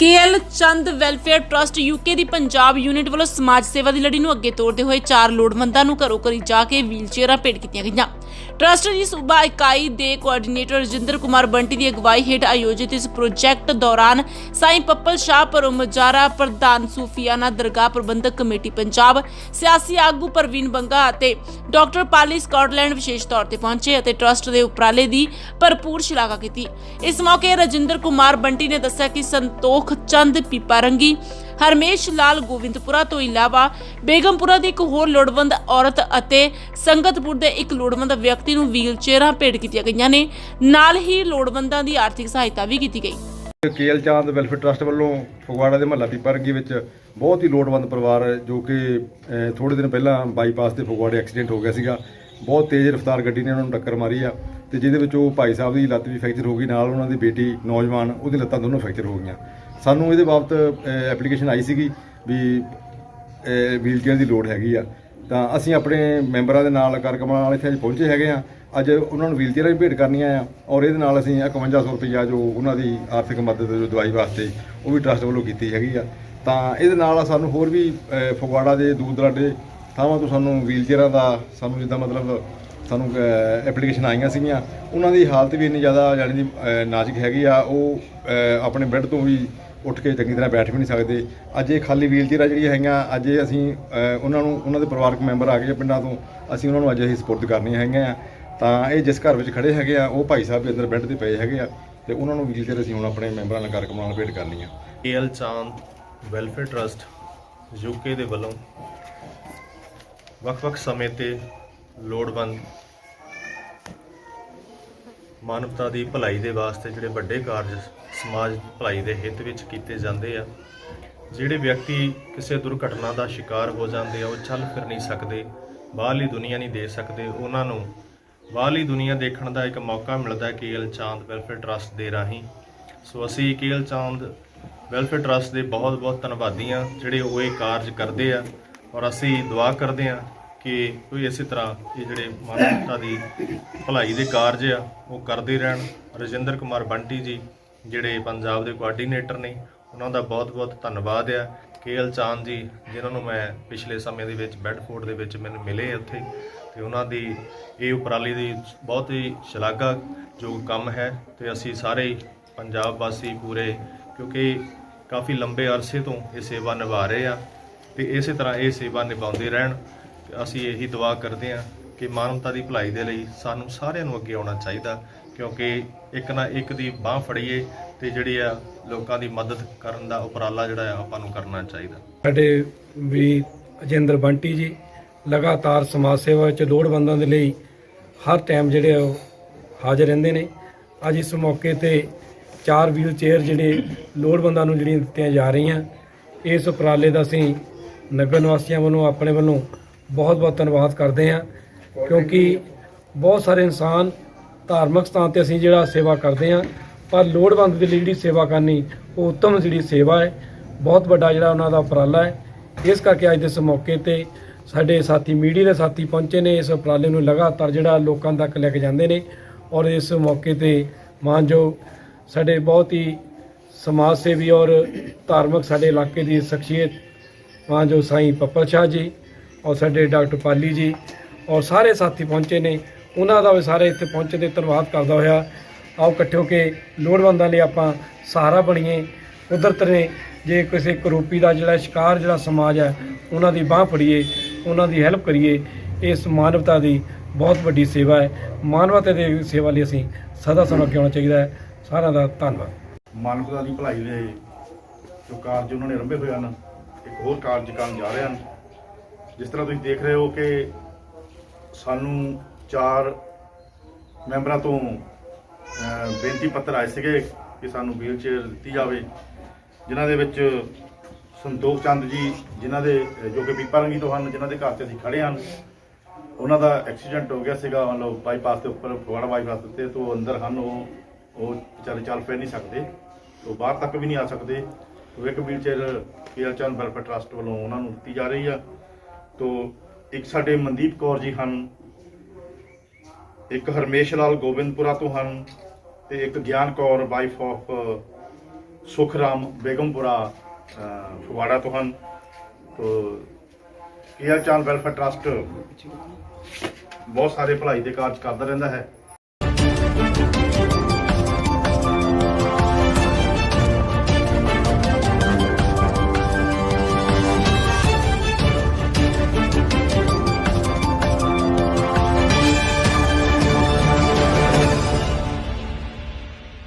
K L Chand welfare trust UK ਦੀ Punjab unit ਵੱਲੋਂ ਸਮਾਜ ਸੇਵਾ ਦੀ ਲੜੀ ਨੂੰ ਅੱਗੇ ਤੋਰਦੇ ਹੋਏ ਚਾਰ ਲੋੜਵੰਦਾਂ ਨੂੰ ਘਰੋਂ ਘਰੀ ਜਾ ਕੇ ਵੀਲਚੇਅਰਾਂ ਭੇਟ ਕੀਤੀਆਂ ਗਈਆਂ। ਟਰਸਟ ਦੀ ਸੂਬਾ ਇਕਾਈ ਦੇ ਕੋਆਰਡੀਨੇਟਰ ਰਜਿੰਦਰ ਕੁਮਾਰ ਬੰਟੀ ਦੀ ਅਗਵਾਈ ਹੇਠ ਆਯੋਜਿਤ ਇਸ ਪ੍ਰੋਜੈਕਟ ਦੌਰਾਨ ਸਾਈਂ ਪੱਪਲ ਸ਼ਾਹ ਪਰਮਜਾਰਾ ਪ੍ਰਧਾਨ ਸੂਫੀਆਨਾ ਦਰਗਾਹ ਪ੍ਰਬੰਧਕ ਕਮੇਟੀ ਪੰਜਾਬ, ਸਿਆਸੀ ਆਗੂ ਪ੍ਰਵੀਨ ਬੰਗਾ ਅਤੇ ਡਾਕਟਰ ਪਾਲੀ ਸਕਾਟਲੈਂਡ ਵਿਸ਼ੇਸ਼ ਤੌਰ ਤੇ ਪਹੁੰਚੇ ਅਤੇ ਟਰਸਟ ਦੇ ਉਪਰਾਲੇ ਦੀ ਭਰਪੂਰ ਸ਼ਲਾਘਾ ਕੀਤੀ। ਇਸ ਮੌਕੇ ਰਜਿੰਦਰ ਕੁਮਾਰ ਬੰਟੀ ਨੇ ਦੱਸਿਆ ਕਿ ਸੰਤੋਖ ਚੰਦ ਪੀਪਾਰੰਗੀ ਹਰਮੇਸ਼ ਲਾਲ ਗੋਵਿੰਦਪੁਰਾ ਤੋਂ ਇਲਾਵਾ ਬੇਗਮਪੁਰਾ ਦੀ ਇੱਕ ਹੋਰ ਲੋੜਵੰਦ ਔਰਤ ਅਤੇ ਸੰਗਤਪੁਰ ਦੇ ਇੱਕ ਲੋੜਵੰਦ ਵਿਅਕਤੀ ਨੂੰ ਵੀਲਚੇਅਰਾਂ ਭੇਟ ਕੀਤੀਆਂ ਗਈਆਂ ਨੇ। ਨਾਲ ਹੀ ਲੋੜਵੰਦਾਂ ਦੀ ਆਰਥਿਕ ਸਹਾਇਤਾ ਵੀ ਕੀਤੀ ਗਈ। ਕੇਐਲ ਚਾਂਦ ਵੈਲਫੇਅਰ ਟਰਸਟ ਵੱਲੋਂ ਫਗਵਾੜਾ ਦੇ ਮਹੱਲਾ ਪੀਪਰਗੀ ਵਿੱਚ ਬਹੁਤ ਹੀ ਲੋੜਵੰਦ ਪਰਿਵਾਰ ਜੋ ਕਿ ਥੋੜੇ ਦਿਨ ਪਹਿਲਾਂ ਬਾਈਪਾਸ ਤੇ ਫਗਵਾੜੇ ਐਕਸੀਡੈਂਟ ਹੋ ਗਿਆ ਸੀਗਾ। ਬਹੁਤ ਤੇਜ਼ ਰਫ਼ਤਾਰ ਗੱਡੀ ਨੇ ਉਹਨਾਂ ਨੂੰ ਟੱਕਰ ਮਾਰੀ ਆ ਤੇ ਜਿਹਦੇ ਵਿੱਚ ਉਹ ਭਾਈ ਸਾਹਿਬ ਦੀ ਲੱਤ ਵੀ ਫ੍ਰੈਕਚਰ ਹੋ ਗਈ, ਨਾਲ ਉਹਨਾਂ ਦੀ ਬੇਟੀ ਨੌਜਵਾਨ ਉਹਦੀ ਲੱਤਾਂ ਦੋਨੋਂ ਫ੍ਰੈਕਚਰ ਹੋ ਗਈਆਂ। ਸਾਨੂੰ ਇਹਦੇ ਬਾਬਤ ਐਪਲੀਕੇਸ਼ਨ ਆਈ ਸੀਗੀ ਵੀ ਵੀਲਚੇਅਰ ਦੀ ਲੋੜ ਹੈਗੀ ਆ। ਤਾਂ ਅਸੀਂ ਆਪਣੇ ਮੈਂਬਰਾਂ ਦੇ ਨਾਲ ਕਾਰਕਮਾਂ ਨਾਲ ਇੱਥੇ ਅੱਜ ਪਹੁੰਚੇ ਹੈਗੇ ਆ। ਅੱਜ ਉਹਨਾਂ ਨੂੰ ਵੀਲਚੇਅਰਾਂ ਵੀ ਭੇਟ ਕਰਨੀਆਂ ਆ ਔਰ ਇਹਦੇ ਨਾਲ ਅਸੀਂ 5100 ਰੁਪਈਆ ਜੋ ਉਹਨਾਂ ਦੀ ਆਰਥਿਕ ਮਦਦ ਜੋ ਦਵਾਈ ਵਾਸਤੇ ਉਹ ਵੀ ਟਰਸਟ ਵੱਲੋਂ ਕੀਤੀ ਹੈਗੀ ਆ। ਤਾਂ ਇਹਦੇ ਨਾਲ ਸਾਨੂੰ ਹੋਰ ਵੀ ਫਗਵਾੜਾ ਦੇ ਦੂਰ ਦਰਾਡੇ ਥਾਵਾਂ ਤੋਂ ਸਾਨੂੰ ਵੀਲਚੇਅਰਾਂ ਦਾ ਸਾਨੂੰ ਜਿੱਦਾਂ ਮਤਲਬ ਸਾਨੂੰ ਐਪਲੀਕੇਸ਼ਨ ਆਈਆਂ ਸੀਗੀਆਂ ਉਹਨਾਂ ਦੀ ਹਾਲਤ ਵੀ ਇੰਨੀ ਜ਼ਿਆਦਾ ਜਾਣੀ ਦੀ ਅਹ, ਨਾਜ਼ੁਕ ਹੈਗੀ ਆ। ਉਹ ਆਪਣੇ ਬੈੱਡ ਤੋਂ ਵੀ ਉੱਠ ਕੇ ਚੰਗੀ ਤਰ੍ਹਾਂ ਬੈਠ ਵੀ ਨਹੀਂ ਸਕਦੇ। ਅੱਜ ਇਹ ਖਾਲੀ ਵੀਲਚੇਅਰਾਂ ਜਿਹੜੀਆਂ ਹੈਗੀਆਂ, ਅੱਜ ਇਹ ਅਸੀਂ ਉਹਨਾਂ ਨੂੰ, ਉਹਨਾਂ ਦੇ ਪਰਿਵਾਰਕ ਮੈਂਬਰ ਆ ਗਏ ਪਿੰਡਾਂ ਤੋਂ, ਅਸੀਂ ਉਹਨਾਂ ਨੂੰ ਅੱਜ ਇਹ ਸਪੋਰਟ ਕਰਨੀਆਂ ਹੈਗੀਆਂ। ਆ ਤਾਂ ਇਹ ਜਿਸ ਘਰ ਵਿੱਚ ਖੜੇ ਹੈਗੇ ਆ, ਉਹ ਭਾਈ ਸਾਹਿਬ ਦੇ ਅੰਦਰ ਬੈੱਡ ਤੇ ਪਏ ਹੈਗੇ ਆ, ਤੇ ਉਹਨਾਂ ਨੂੰ ਵੀਲਚੇਅਰ ਅਸੀਂ ਹੁਣ ਆਪਣੇ ਮੈਂਬਰਾਂ ਨਾਲ ਕਾਰਕਮਾਂ ਨਾਲ ਭੇਟ ਕਰਨੀ ਆ A L Chand, welfare trust UK ਦੇ ਵੱਲੋਂ ਵੱਖ-ਵੱਖ ਸਮੇਂ ਤੇ ਲੋੜਵੰਦ ਮਾਨਵਤਾ ਦੀ ਭਲਾਈ ਦੇ ਵਾਸਤੇ ਜਿਹੜੇ ਵੱਡੇ ਕਾਰਜ ਸਮਾਜ ਭਲਾਈ ਦੇ ਹਿੱਤ ਵਿੱਚ ਕੀਤੇ ਜਾਂਦੇ ਆ, ਜਿਹੜੇ ਵਿਅਕਤੀ ਕਿਸੇ ਦੁਰਘਟਨਾ ਦਾ ਸ਼ਿਕਾਰ ਹੋ ਜਾਂਦੇ ਆ, ਉਹ ਚੱਲ ਫਿਰ ਨਹੀਂ ਸਕਦੇ, ਬਾਹਰਲੀ ਦੁਨੀਆ ਨਹੀਂ ਦੇ ਸਕਦੇ, ਉਹਨਾਂ ਨੂੰ ਬਾਹਰਲੀ ਦੁਨੀਆ ਦੇਖਣ ਦਾ ਇੱਕ ਮੌਕਾ ਮਿਲਦਾ ਹੈ ਕੇਐਲ ਚਾਂਦ ਵੈਲਫੇਅਰ ਟਰਸਟ ਦੇ ਰਾਹੀਂ। ਸੋ ਅਸੀਂ ਕੇਐਲ ਚਾਂਦ ਵੈਲਫੇਅਰ ਟਰਸਟ ਦੇ ਬਹੁਤ-ਬਹੁਤ ਧੰਨਵਾਦੀ ਹਾਂ, ਜਿਹੜੇ ਉਹ ਇਹ ਕਾਰਜ ਕਰਦੇ ਆ ਔਰ ਅਸੀਂ ਦੁਆ ਕਰਦੇ ਆ ਕਿ ਕੋਈ ਇਸੇ ਤਰ੍ਹਾਂ ਇਹ ਜਿਹੜੇ ਮਾਨਵਤਾ ਦੀ ਭਲਾਈ ਦੇ ਕਾਰਜ ਆ, ਉਹ ਕਰਦੇ ਰਹਿਣ। ਰਜਿੰਦਰ ਕੁਮਾਰ ਬੰਟੀ ਜੀ, ਜਿਹੜੇ ਪੰਜਾਬ ਦੇ ਕੋਆਰਡੀਨੇਟਰ ਨੇ, ਉਹਨਾਂ ਦਾ ਬਹੁਤ-ਬਹੁਤ ਧੰਨਵਾਦ ਆ। ਕੇਐਲ ਚਾਂਦ ਜੀ, ਜਿਨ੍ਹਾਂ ਨੂੰ ਮੈਂ ਪਿਛਲੇ ਸਮੇਂ ਦੇ ਵਿੱਚ ਬੈਡਫੋਰਡ ਦੇ ਵਿੱਚ ਮੈਨੂੰ ਮਿਲੇ ਉੱਥੇ, ਤੇ ਉਹਨਾਂ ਦੀ ਇਹ ਉਪਰਾਲੀ ਦੀ ਬਹੁਤ ਹੀ ਸ਼ਲਾਘਾ ਜੋ ਕੰਮ ਹੈ, ਤੇ ਅਸੀਂ ਸਾਰੇ ਪੰਜਾਬ ਵਾਸੀ ਪੂਰੇ, ਕਿਉਂਕਿ ਕਾਫੀ ਲੰਬੇ ਅਰਸੇ ਤੋਂ ਇਹ ਸੇਵਾ ਨਿਭਾ ਰਹੇ ਆ, ਤੇ ਇਸੇ ਤਰ੍ਹਾਂ ਇਹ ਸੇਵਾ ਨਿਭਾਉਂਦੇ ਰਹਿਣ। ਤੇ ਅਸੀਂ ਇਹੀ ਦੁਆ ਕਰਦੇ ਹਾਂ ਕਿ ਮਾਨਵਤਾ ਦੀ ਭਲਾਈ ਦੇ ਲਈ ਸਾਨੂੰ ਸਾਰਿਆਂ ਨੂੰ ਅੱਗੇ ਆਉਣਾ ਚਾਹੀਦਾ, ਕਿਉਂਕਿ ਇੱਕ ਨਾ ਇੱਕ ਦੀ ਬਾਹ ਫੜੀਏ ਤੇ ਜਿਹੜੀ ਆ ਲੋਕਾਂ ਦੀ ਮਦਦ ਕਰਨ ਦਾ ਉਪਰਾਲਾ ਜਿਹੜਾ ਆ ਆਪਾਂ ਨੂੰ ਕਰਨਾ ਚਾਹੀਦਾ। ਸਾਡੇ ਵੀ ਅਜਿੰਦਰ ਬੰਟੀ ਜੀ ਲਗਾਤਾਰ ਸਮਾਜ ਸੇਵਾ ਵਿੱਚ ਲੋੜਵੰਦਾਂ ਦੇ ਲਈ ਹਰ ਟਾਈਮ ਜਿਹੜੇ ਆ ਉਹ ਹਾਜ਼ਰ ਰਹਿੰਦੇ ਨੇ। ਅੱਜ ਇਸ ਮੌਕੇ ਤੇ ਚਾਰ ਵੀਲ ਚੇਅਰ ਜਿਹੜੇ ਲੋੜਵੰਦਾਂ ਨੂੰ ਜਿਹੜੀਆਂ ਦਿੱਤੀਆਂ ਜਾ ਰਹੀਆਂ, ਇਸ ਉਪਰਾਲੇ ਦਾ ਅਸੀਂ ਨਗਰ ਨਿਵਾਸੀਆਂ ਵੱਲੋਂ, ਆਪਣੇ ਵੱਲੋਂ ਬਹੁਤ ਬਹੁਤ ਧੰਨਵਾਦ ਕਰਦੇ ਹਾਂ, ਕਿਉਂਕਿ ਬਹੁਤ ਸਾਰੇ ਇਨਸਾਨ ਧਾਰਮਿਕ ਸਥਾਨ ਤੇ ਅਸੀਂ ਜਿਹੜਾ ਸੇਵਾ ਕਰਦੇ ਹਾਂ, ਪਰ ਲੋੜਵੰਦ ਦੇ ਲਈ ਜਿਹੜੀ ਸੇਵਾ ਕਰਨੀ, ਉਹ ਉੱਤਮ ਜਿਹੜੀ ਸੇਵਾ ਹੈ, ਬਹੁਤ ਵੱਡਾ ਜਿਹੜਾ ਉਹਨਾਂ ਦਾ ਉਪਰਾਲਾ ਹੈ। ਇਸ ਕਰਕੇ ਅੱਜ ਦੇ ਇਸ ਮੌਕੇ ਤੇ ਸਾਡੇ ਸਾਥੀ ਮੀਡੀਆ ਦੇ ਸਾਥੀ ਪਹੁੰਚੇ ਨੇ, ਇਸ ਉਪਰਾਲੇ ਨੂੰ ਲਗਾਤਾਰ ਜਿਹੜਾ ਲੋਕਾਂ ਤੱਕ ਲੈ ਕੇ ਜਾਂਦੇ ਨੇ ਔਰ ਇਸ ਮੌਕੇ ਤੇ ਮਾਨਯੋਗ ਸਾਡੇ ਬਹੁਤ ਹੀ ਸਮਾਜ ਸੇਵੀ ਔਰ ਧਾਰਮਿਕ ਸਾਡੇ ਇਲਾਕੇ ਦੀ ਸ਼ਖਸੀਅਤ ਮਾਨਯੋਗ ਸਾਈਂ ਪੱਪਲ ਸ਼ਾਹ ਜੀ ਔਰ ਸਾਡੇ ਡਾਕਟਰ ਪਾਲੀ ਜੀ ਔਰ ਸਾਰੇ ਸਾਥੀ ਪਹੁੰਚੇ ਨੇ। ਉਹਨਾਂ ਦਾ ਵੀ ਸਾਰੇ ਇੱਥੇ ਪਹੁੰਚੇ ਦੇ ਧੰਨਵਾਦ ਕਰਦਾ ਹੋਇਆ। ਆਓ ਇਕੱਠੇ ਹੋ ਕੇ ਲੋੜਵੰਦਾਂ ਲਈ ਆਪਾਂ ਸਹਾਰਾ ਬਣੀਏ। ਕੁਦਰਤ ਨੇ ਜੇ ਕਿਸੇ ਕਰੋਪੀ ਦਾ ਜਿਹੜਾ ਸ਼ਿਕਾਰ ਜਿਹੜਾ ਸਮਾਜ ਹੈ, ਉਹਨਾਂ ਦੀ ਬਾਹ ਫੜੀਏ, ਉਹਨਾਂ ਦੀ ਹੈਲਪ ਕਰੀਏ, ਇਸ ਮਾਨਵਤਾ ਦੀ ਬਹੁਤ ਵੱਡੀ ਸੇਵਾ ਹੈ। ਮਾਨਵਤਾ ਦੀ ਸੇਵਾ ਲਈ ਅਸੀਂ ਸਦਾ ਸਮਾਂ ਅੱਗੇ ਆਉਣਾ ਚਾਹੀਦਾ ਹੈ। ਸਾਰਿਆਂ ਦਾ ਧੰਨਵਾਦ। ਮਾਨਵਤਾ ਦੀ ਭਲਾਈ ਦੇ ਜੋ ਕਾਰਜ ਉਹਨਾਂ ਨੇ ਆਰੰਭੇ ਹੋਏ ਹਨ, ਇੱਕ ਹੋਰ ਕਾਰਜ ਕਰਨ ਜਾ ਰਹੇ ਹਨ। ਜਿਸ ਤਰ੍ਹਾਂ ਤੁਸੀਂ ਦੇਖ ਰਹੇ ਹੋ ਕਿ ਸਾਨੂੰ ਚਾਰ ਮੈਂਬਰਾਂ ਤੋਂ ਬੇਨਤੀ ਪੱਤਰ ਆਏ ਸੀਗੇ ਕਿ ਸਾਨੂੰ ਵੀਲਚੇਅਰ ਦਿੱਤੀ ਜਾਵੇ, ਜਿਨ੍ਹਾਂ ਦੇ ਵਿੱਚ ਸੰਤੋਖ ਚੰਦ ਜੀ, ਜਿਨ੍ਹਾਂ ਦੇ, ਜੋ ਕਿ ਪੀਪਾਰੰਗੀ ਤੋਂ ਹਨ, ਜਿਨ੍ਹਾਂ ਦੇ ਘਰ ਤੇ ਅਸੀਂ ਖੜੇ ਹਨ ਉਹਨਾਂ ਦਾ ਐਕਸੀਡੈਂਟ ਹੋ ਗਿਆ ਸੀਗਾ, ਮਤਲਬ ਬਾਈਪਾਸ ਦੇ ਉੱਪਰ ਫਗਵਾੜਾ ਬਾਈਪਾਸ ਉੱਤੇ ਤੋਂ ਅੰਦਰ ਹਨ, ਉਹ ਉਹ ਵਿਚਾਰੇ ਚੱਲ ਫਿਰ ਨਹੀਂ ਸਕਦੇ, ਉਹ ਬਾਹਰ ਤੱਕ ਵੀ ਨਹੀਂ ਆ ਸਕਦੇ। ਤੋਂ ਇੱਕ wheelchair KL Chand welfare trust ਵੱਲੋਂ ਉਹਨਾਂ ਨੂੰ ਦਿੱਤੀ ਜਾ ਰਹੀ ਆ। ਤੋਂ ਇੱਕ ਸਾਡੇ ਮਨਦੀਪ ਕੌਰ ਜੀ ਹਨ ਇੱਕ ਹਰਮੇਸ਼ ਲਾਲ ਗੋਬਿੰਦਪੁਰਾ ਤੋਂ ਹਨ ਤੇ ਇੱਕ ਗਿਆਨ ਕੌਰ ਵਾਈਫ ਆਫ ਸੁਖਰਾਮ ਬੇਗਮਪੁਰਾ ਅ, ਫਗਵਾੜਾ ਤੋਂ ਹਨ। ਤੋ ਕੇਆਰ ਚਾਂਦ ਵੈਲਫੇਅਰ ਟਰਸਟ ਬਹੁਤ ਸਾਰੇ ਭਲਾਈ ਦੇ ਕਾਰਜ ਕਰਦਾ ਰਹਿੰਦਾ ਹੈ।